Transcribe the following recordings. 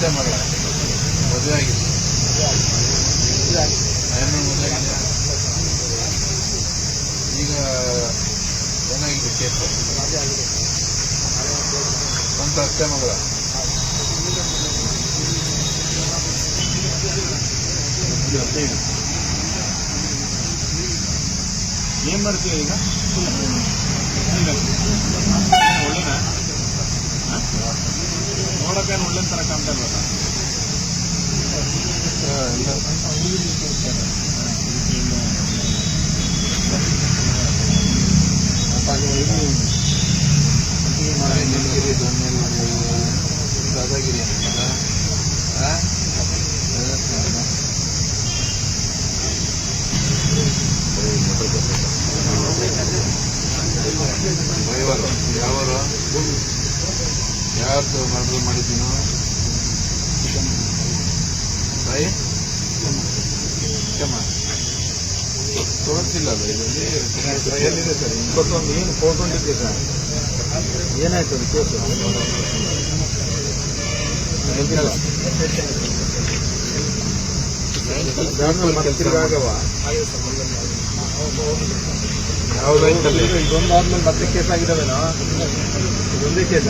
ಅಷ್ಟೇ ಮಗಳ ಮದುವೆ ಆಗಿದೆ. ಈಗ ಏನಾಗಿದೆ ಕೇಸು? ಸ್ವಂತ ಅತ್ತೆ ಮಗಳ? ಏನ್ ಮಾಡ್ತೀವಿ ಈಗ? ಇಲ್ವಲ್ಲ ನೀಲಗಿರಿ ದಾದಾಗಿರಿ ಅಂತ ಆ? ಬೈವರು ಯಾವರು ಯಾರ್ದು ಮಾಡಿದ್ದೀನೋ ಬೈ ಕ್ಷಮ ತೋರಿಸಿಲ್ಲ ಇದರಲ್ಲಿ ಎಲ್ಲಿದೆ ಸರ್ ಇಪ್ಪತ್ತೊಂದು ಏನು ಫೋಟೋಂಡಿದ್ದೆ ಸರ್ ಏನಾಯ್ತು ಅದು ಕೇಸು ತಿರ್ಗಾಗವ ಯಾವುದಾಯ್ತಲ್ಲಿ ಇದೊಂದು ಆದ್ಮೇಲೆ ಮತ್ತೆ ಕೇಸ್ ಆಗಿದಾವೇನೋ ಇದೊಂದೇ ಕೇಸ್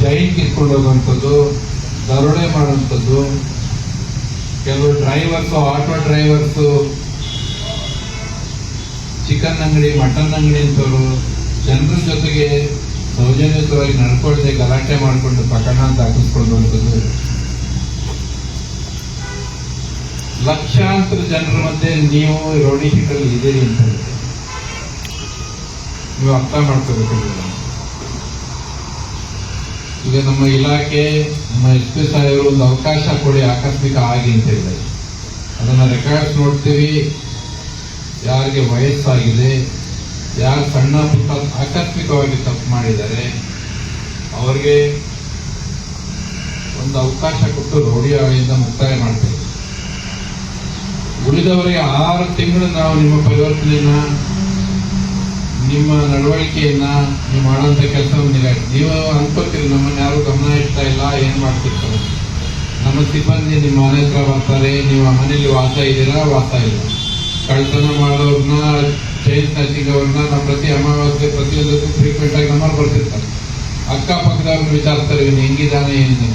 ಜೈನ್ ಕಿತ್ಕೊಂಡು ದರೋಡೆ ಮಾಡುವಂಥದ್ದು, ಕೆಲವು ಡ್ರೈವರ್ಸ್ ಆಟೋ ಡ್ರೈವರ್ಸ್ ಚಿಕನ್ ಅಂಗಡಿ ಮಟನ್ ಅಂಗಡಿ ಅಂತವರು, ಜನರ ಜೊತೆಗೆ ಸೌಜನ್ಯತವಾಗಿ ನಡ್ಕೊಳ್ಳದೆ ಗಲಾಟೆ ಮಾಡಿಕೊಂಡು ಪ್ರಕರಣ ದಾಖಲಿಸ್ಕೊಳ್ಳುವಂಥದ್ದು ಲಕ್ಷಾಂತರ ಜನರ ಮಧ್ಯೆ ನೀವು ರೋಡಿ ಶೀಟಲ್ಲಿ ಇದ್ದೀರಿ ಅಂತ. ನೀವು ಅರ್ಥ ಮಾಡ್ಕೋಬೇಕು ಈಗ ನಮ್ಮ ಇಲಾಖೆ, ನಮ್ಮ ಎಸ್ ಪಿ ಸಾಹೇಬರು ಒಂದು ಅವಕಾಶ ಕೊಡಿ, ಆಕಸ್ಮಿಕ ಆಗಿ ಅಂತ ಹೇಳಿದ್ದಾರೆ ಅದನ್ನ ರೆಕಾರ್ಡ್ಸ್ ನೋಡ್ತೀವಿ. ಯಾರಿಗೆ ವಯಸ್ಸಾಗಿದೆ, ಯಾರು ಸಣ್ಣ ಪುಟ್ಟ ಆಕಸ್ಮಿಕವಾಗಿ ತಪ್ಪು ಮಾಡಿದ್ದಾರೆ, ಅವರಿಗೆ ಒಂದು ಅವಕಾಶ ಕೊಟ್ಟು ರೌಡಿ ಮುಕ್ತಾಯ ಮಾಡ್ತೇವೆ ಉಳಿದವರಿಗೆ ಆರು ತಿಂಗಳು ನಾವು ನಿಮ್ಮ ಪರಿವರ್ತನೆಯನ್ನ ನಿಮ್ಮ ನಡವಳಿಕೆಯನ್ನ ನೀವು ಮಾಡುವಂತ ಕೆಲಸವನ್ನು ನೀವು ಅನ್ಕೋತೀರಿ, ನಮ್ಮನ್ನ ಯಾರು ಗಮನ ಇಡ್ತಾ ಇಲ್ಲ, ಏನ್ ಮಾಡ್ತಿರ್ತಾರೆ? ನಮ್ಮ ಸಿಬ್ಬಂದಿ ನಿಮ್ಮ ಮನೆ ಹತ್ರ ಬರ್ತಾರೆ, ನೀವು ಆ ಮನೆಯಲ್ಲಿ ವಾಸ ಇದ್ದೀರಾ, ವಾಸ ಇಲ್ಲ? ಕಳ್ತನ ಮಾಡೋರ್ನ ಚೈನ್ ಸ್ನ್ಯಾಚಿಂಗ್ ಅವ್ರನ್ನ ನಾವು ಪ್ರತಿ ಅಮಾವಾಸ್ಯೆ ಪ್ರತಿಯೊಂದಕ್ಕೂ ಫ್ರೀಕ್ವೆಂಟ್ ಆಗಿ ನಮ್ಮಲ್ಲಿ ಬರ್ತಿರ್ತಾರೆ. ಅಕ್ಕಪಕ್ಕದವ್ರನ್ನ ವಿಚಾರಿಸ್ತಾರೆ, ಇವನು ಹೆಂಗಿದ್ದಾನೆ ಏನು